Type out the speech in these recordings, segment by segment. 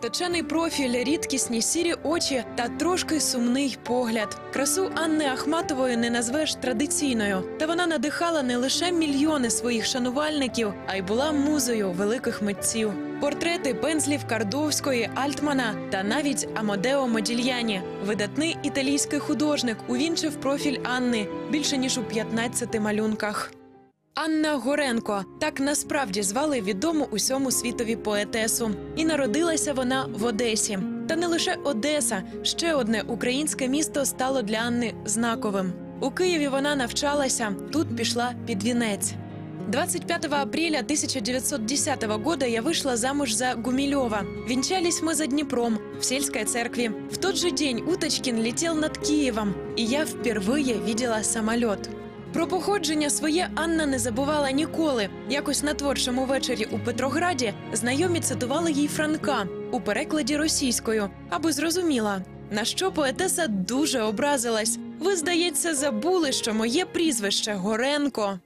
Точений профіль, рідкісні сірі очі та трошки сумний погляд. Красу Анни Ахматової не назвеш традиційною, та вона надихала не лише мільйони своїх шанувальників, а й була музою великих митців. Портрети пензлів Кардовської, Альтмана та навіть Амодео Модільяні. Видатний італійський художник увінчив профіль Анни більше ніж у 15 малюнках. Анна Горенко так насправді звали відому усьому світові поетесу. І народилася вона в Одесі. Та не лише Одеса, ще одне українське місто стало для Анни знаковим. У Києві вона навчалася, тут пішла під вінець. 25 апреля 1910 года я вышла замуж за Гумилева. Венчались мы за Днепром, в сельской церкви. В тот же день Уточкин летел над Киевом, и я впервые видела самолет. Про походження своє Анна не забувала ніколи. Якось на творчому вечорі у Петрограді знайомі цитували їй Франка у перекладі російською, аби зрозуміла. На що поетеса дуже образилась. Ви, здається, забули, що моє прізвище Горенко.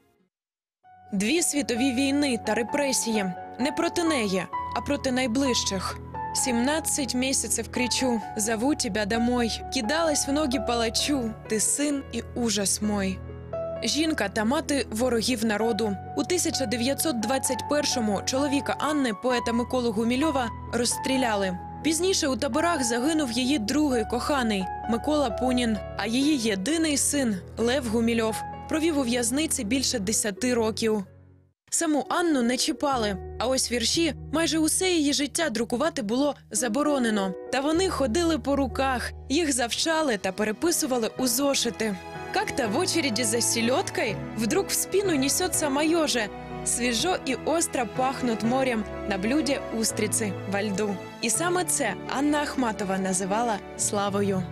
Дві світові війни та репресії не проти неї, а проти найближчих. 17 місяців кричу, зову тебя домой. Кидалась в ноги палачу, ти син і ужас мой. Жінка та мати ворогів народу. У 1921-му чоловіка Анни, поета Миколу Гумільова, розстріляли. Пізніше у таборах загинув її другий коханий Микола Пунін, а її єдиний син Лев Гумільов провів у в'язниці більше 10 років. Саму Анну не чіпали, а ось вірші майже усе її життя друкувати було заборонено. Та вони ходили по руках, їх завчали та переписували у зошити. Как-то в очереди за селедкой вдруг в спину несется мое же. Свіжо і остро пахнуть морем на блюді устриці во льду. І саме це Анна Ахматова називала славою.